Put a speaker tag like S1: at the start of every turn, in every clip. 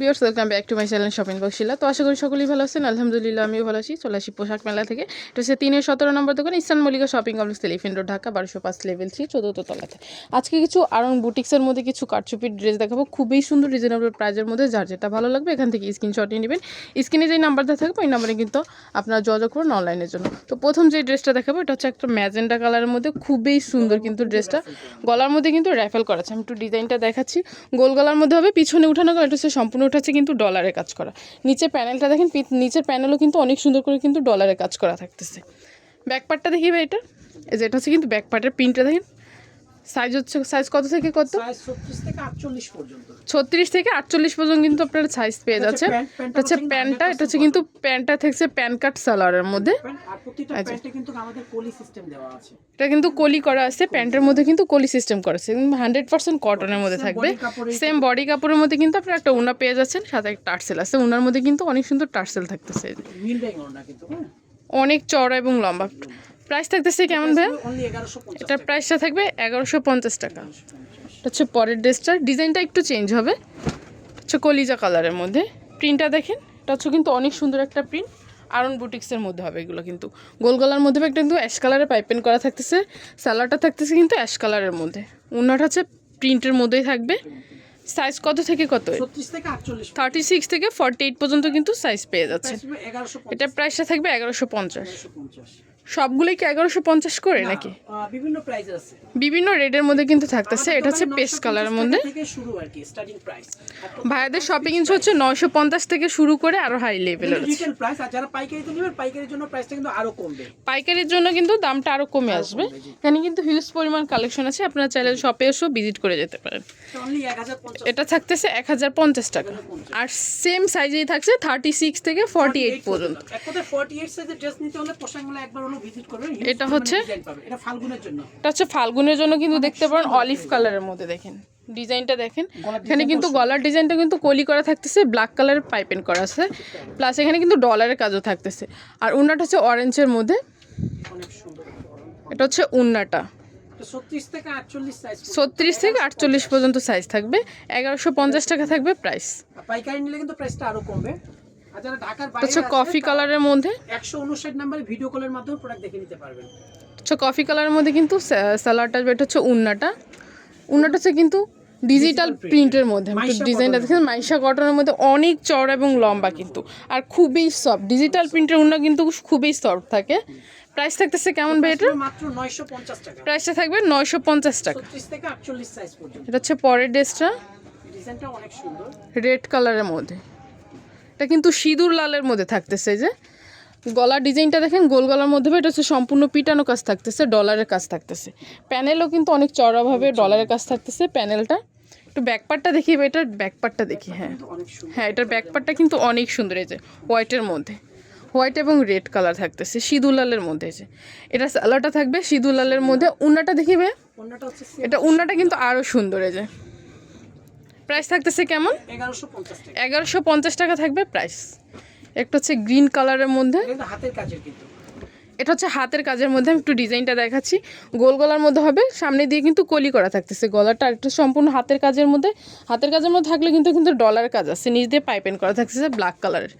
S1: Viewers, welcome back to my channel shopping বক্সিলা তো আশা করি সকলেই ভালো আছেন। আলহামদুলিল্লাহ, আমিও ভালো আছি। চলে আসি পোশাক মেলা থেকে। এটা হচ্ছে তিনের সতেরো নম্বর দোকান, Eastern Mallika shopping complex elephant road, Dhaka, বারোশো পাঁচ লেভেল থ্রি চতুর্থ তলাতে। আজকে কিছু আরং বুটিক্সের মধ্যে কিছু কারচুপির ড্রেস দেখাবো। খুবই সুন্দর রিজনেবল প্রাইজের মধ্যে। যার যেটা ভালো লাগবে, এখান থেকে স্ক্রিনশট নিয়ে নেবেন। স্ক্রিনে যে নাম্বারটা থাকবে, ওই নাম্বারে কিন্তু আপনারা যোগাযোগ করুন অনলাইনের জন্য। তো প্রথম যে ড্রেসটা দেখাবো, এটা হচ্ছে একটা ম্যাজেন্ডা কালারের মধ্যে খুবই সুন্দর কিন্তু ড্রেসটা। গলার মধ্যে কিন্তু র্যাফেল করা আছে। আমি একটু ডিজাইনটা দেখাচ্ছি। গোল গলার মধ্যে হবে, পিছনে উঠানো করা এটা হচ্ছে সম্পূর্ণ উঠাচ্ছে কিন্তু ডলারে কাজ করা। নিচে প্যানেলটা দেখেন নিচের প্যানেলও কিন্তু অনেক সুন্দর করে কিন্তু ডলারে কাজ করা থাকতেছে। ব্যাক পার্টটা দেখি ভাই এটা। যেটা হচ্ছে কিন্তু ব্যাকপার্টের প্রিন্টটা দেখেন। সাইজ হচ্ছে সাইজ কত থেকে কত?
S2: ছত্রিশ থেকে আটচল্লিশ পর্যন্ত।
S1: কিন্তু আপনারা সাইজ পেয়ে যাচ্ছে এটা হচ্ছে প্যান্টটা এটা হচ্ছে কিন্তু প্যান্টটা থাকছে প্যান কাট সালোয়ারের মধ্যে। আচ্ছা। এটা কিন্তু কলি করা আছে প্যান্টের মধ্যে কিন্তু কলি সিস্টেম করা আছে। হান্ড্রেড পার্সেন্ট কটনের মধ্যে থাকবে। সেম বডি কাপড়ের মধ্যে কিন্তু আপনারা একটা উনা পেয়ে যাচ্ছেন সাথে একটা টার্সেল আছে। উনার মধ্যে কিন্তু অনেক সুন্দর টার্সেল থাকতেছে।
S2: হ্যাঁ।
S1: অনেক চড়া এবং লম্বা। প্রাইস থাকতেছে কেমন ভাই? এটার প্রাইসটা থাকবে এগারোশো পঞ্চাশ টাকা। এটা হচ্ছে পরের ড্রেসটা। ডিজাইনটা একটু চেঞ্জ হবে। হচ্ছে কলিজা কালারের মধ্যে। প্রিন্টটা দেখেন। এটা হচ্ছে কিন্তু অনেক সুন্দর একটা প্রিন্ট আরন বুটিক্সের মধ্যে হবে এগুলো কিন্তু। গোল গলার মধ্যে একটা কিন্তু অ্যাশ কালারের পাইপেন করা থাকতেছে। সালাডটা থাকতেছে কিন্তু অ্যাশ কালারের মধ্যে। উন্নাটা হচ্ছে প্রিন্টের মধ্যেই থাকবে। সাইজ কত থেকে কত?
S2: থেকে
S1: থার্টি সিক্স থেকে ফর্টি এইট পর্যন্ত কিন্তু সাইজ পেয়ে যাচ্ছে। এটার প্রাইসটা থাকবে এগারোশো পঞ্চাশ। সবগুলোই কি এগারোশো পঞ্চাশ করে নাকি?
S2: বিভিন্ন প্রাইস আছে।
S1: বিভিন্ন রেডের মধ্যে কিন্তু থাকতেছে এটা হচ্ছে পেস্ট কালারের মধ্যে।
S2: শুরু আর কি স্টার্টিং প্রাইস
S1: ভাইয়াদের শপিং ইঞ্চ হচ্ছে নয়শো পঞ্চাশ থেকে শুরু করে আরও হাই লেভেলের
S2: রিটেল প্রাইস আর যারা পাইকারিতে নেবেন পাইকারির জন্য প্রাইসটা কিন্তু আরও কমবে।
S1: পাইকারির জন্য কিন্তু দামটা আরও কমে আসবে। এখানে কিন্তু হিউজ পরিমাণ কালেকশন আছে আপনারা চাইলে শপে এসেও ভিজিট করে যেতে পারেন। এটা থাকতেছে এক হাজার পঞ্চাশ টাকা। আর সেম সাইজেই থাকছে থার্টি সিক্স থেকে ফর্টি এইট পর্যন্ত।
S2: এক কথায় 48 সাইজের ড্রেস নিতে হলে পোশাক মেলা একবার হলো ভিজিট করবেন
S1: এটা হচ্ছে-
S2: এটা ফাল্গুনের জন্য।
S1: এটা হচ্ছে ফাল্গুনের জন্য কিন্তু দেখতে পারেন অলিভ কালারের মধ্যে দেখেন। ডিজাইনটা দেখেন। এখানে কিন্তু গলার ডিজাইনটা কিন্তু কলি করা থাকতেছে ব্ল্যাক কালারের পাইপেন করা আছে। প্লাস এখানে কিন্তু ডলারের কাজও থাকতেছে। আর উন্নাটা হচ্ছে অরেঞ্জের মধ্যে। এটা হচ্ছে উন্নাটা।
S2: ছত্রিশ থেকে আটচল্লিশ
S1: পর্যন্ত। সাইজ থাকবে। এগারোশো পঞ্চাশ টাকা থাকবে প্রাইস
S2: পাইকারি নিলে কিন্তু প্রাইসটা আরও কমবে।
S1: হচ্ছে কফি কালারের মধ্যে?
S2: একশো উনষাট নাম্বারে ভিডিও কলের মাধ্যমে প্রোডাক্ট দেখে নিতে পারবেন।
S1: হচ্ছে কফি কালারের মধ্যে কিন্তু স্যালাডটা এটা হচ্ছে উন্নাটা। উন্নাটা হচ্ছে কিন্তু ডিজিটাল প্রিন্টের মধ্যে। ডিজাইনটা দেখেন মাইশা কটনের মধ্যে। অনেক চড়া এবং লম্বা কিন্তু। আর খুবই সফট ডিজিটাল প্রিন্টের উন্না কিন্তু খুবই সফট থাকে। প্রাইস থাকতেছে কেমন ভাই এটা?
S2: মাত্র নয়শো পঞ্চাশ টাকা।
S1: প্রাইসটা থাকবে নয়শো পঞ্চাশ টাকা। এটা হচ্ছে পরের ড্রেসটা।
S2: অনেক সুন্দর।
S1: রেড কালারের মধ্যে। এটা কিন্তু সিঁদুর লালের মধ্যে থাকতেছে যে। গলার ডিজাইনটা দেখেন গোল গলার মধ্যে এটা হচ্ছে সম্পূর্ণ পিটানো কাজ থাকতেছে ডলারের কাজ থাকতেছে। প্যানেলও কিন্তু অনেক চড়াভাবে ডলারের কাজ থাকতেছে প্যানেলটা। একটু ব্যাকপার্টটা দেখি এটার ব্যাকপার্টটা দেখি হ্যাঁ। হ্যাঁ এটার ব্যাকপার্টটা কিন্তু অনেক সুন্দর এই যে হোয়াইটের মধ্যে। হোয়াইট এবং রেড কালার থাকতেছে সিঁদুর লালের মধ্যে যে। এটা সালাটা থাকবে সিঁদুর লালের মধ্যে। উন্নাটা দেখিবে এটা উন্নাটা কিন্তু আরও সুন্দর এই যে। প্রাইস থাকতেছে কেমন?
S2: এগারোশো পঞ্চাশ টাকা
S1: থাকবে প্রাইস একটা হচ্ছে গ্রিন কালারের মধ্যে।
S2: হাতের কাজের কিন্তু।
S1: এটা হচ্ছে হাতের কাজের মধ্যে আমি একটু ডিজাইনটা দেখাচ্ছি। গোল গলার মধ্যে হবে সামনে দিয়ে কিন্তু কলি করা থাকতেছে গলাটা। একটু সম্পূর্ণ হাতের কাজের মধ্যে হাতের কাজের মধ্যে থাকলে কিন্তু কিন্তু ডলার কাজ আছে। নিচ দিয়ে পাইপেন করা থাকতেছে ব্ল্যাক কালারের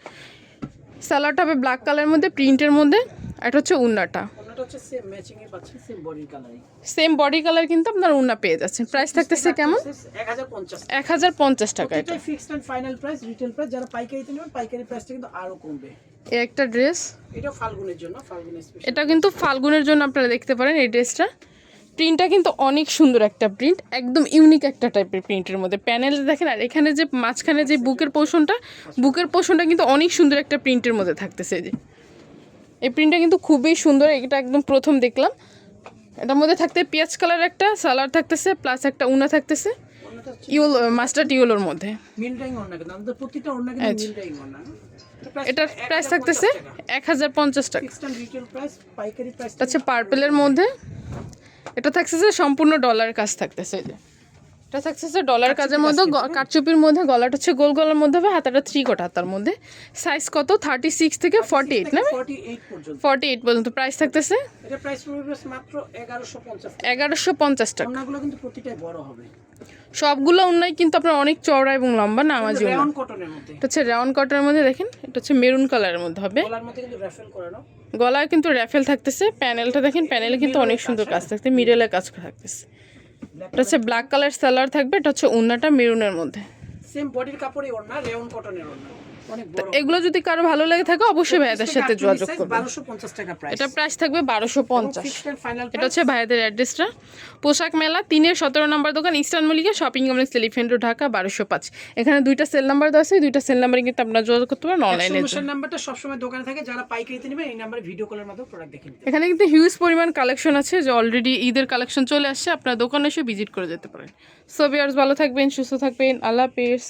S1: স্যালাডটা হবে ব্ল্যাক কালারের মধ্যে প্রিন্টের মধ্যে। আর এটা হচ্ছে উন্নাটা।
S2: হচ্ছে সেম ম্যাচিং এ পাচ্ছেন সেম বডির কালারিং
S1: সেম বডি কালার কিন্তু আপনার উন্না পেয়ে যাচ্ছেন। প্রাইস থাকতেছে কেমন?
S2: এক হাজার পঞ্চাশ
S1: টাকা। এটা।
S2: Fixed and final price retail price যারা পাইকারিতে নেবেন পাইকারি প্রাইসটা কিন্তু আরও কমবে।
S1: এই একটা ড্রেস
S2: এটা ফাল্গুনের জন্য ফাল্গুনের স্পেশাল
S1: এটা কিন্তু ফাল্গুনের জন্য আপনারা দেখতে পারেন এই ড্রেসটা প্রিন্টটা কিন্তু অনেক সুন্দর একটা প্রিন্ট একদম ইউনিক একটা টাইপের প্রিন্টের মধ্যে। প্যানেল দেখেন আর এখানে যে মাঝখানে যে বুকের পোর্শনটা বুকের পোর্শনটা কিন্তু অনেক সুন্দর একটা প্রিন্টের মধ্যে থাকতেছে যে। এই প্রিন্টটা কিন্তু খুবই সুন্দর এটা একদম প্রথম দেখলাম। এটার মধ্যে থাকতে পেঁয়াজ কালার একটা সালার থাকতেছে প্লাস একটা উনা থাকতেছে। ইউল মাস্টার্ড ইউলোর মধ্যে।
S2: অন্য
S1: এটার প্রাইস থাকতেছে এক হাজার পঞ্চাশ টাকা। হচ্ছে পার্পেলের মধ্যে। এটা থাকতেছে সম্পূর্ণ ডলার কাজ থাকতেছে এই যে। এটা থাকছে ডলার কাজের মধ্যে কারচুপির মধ্যে গলাটা হচ্ছে গোল গলার মধ্যে হবে হাতাটা থ্রি কোট হাতার মধ্যে। সাইজ কত? থার্টি সিক্স থেকে ফর্টি এইট না
S2: ফর্টি এইট পর্যন্ত।
S1: প্রাইস থাকতেছে?
S2: এগারোশো পঞ্চাশ
S1: টাকা। সবগুলো উন্নয় কিন্তু আপনার অনেক চওড়া এবং লম্বা না আমার জন্য
S2: রেয়ন কটনের মধ্যে।
S1: এটা হচ্ছে রাউন্ড কটনের মধ্যে দেখেন এটা হচ্ছে মেরুন কালারের মধ্যে হবে।
S2: গলার কিন্তু র্যাফেল
S1: গলায় কিন্তু র্যাফেল থাকতেছে প্যানেলটা দেখেন প্যানেলে কিন্তু অনেক সুন্দর কাজ থাকতে মিডলে কাজ থাকতেছে। এটা হচ্ছে ব্ল্যাক কালার সালোয়ার থাকবে এটা হচ্ছে উন্নাটা মেরুনের মধ্যে।
S2: সেম বডির কাপড়ই ওড়না রেয়ন কটনের ওড়না।
S1: এগুলো যদি কারও ভালো লাগে থাকে অবশ্যই ভাইয়াদের সাথে যোগাযোগ
S2: প্রাইস
S1: এটা প্রাইস থাকবে বারোশো পঞ্চাশ। এটা হচ্ছে ভাইয়াদের অ্যাড্রেসটা পোশাক মেলা তিনের সতেরো নম্বর দোকান Eastern Mallika shopping complex elephant road Dhaka বারোশো পাঁচ। এখানে দুইটা সেল নাম্বার দেওয়া আছে দুইটা সেল নাম্বারে কিন্তু আপনারা যোগাযোগ করতে পারেন অনলাইনে
S2: নাম্বারটা সবসময় দোকানে থাকে যারা পাইকারিতে নেবেন এই নাম্বারে ভিডিও কলের মাধ্যমে প্রোডাক্ট দেখে নিতে
S1: এখানে কিন্তু হিউজ পরিমাণ কালেকশন আছে যে অলরেডি ঈদের কালেকশন চলে আসছে আপনার দোকানে এসে ভিজিট করে যেতে পারেন। সো ভিউয়ার্স ভালো থাকবেন সুস্থ থাকবেন আল্লাহ হাফেজ।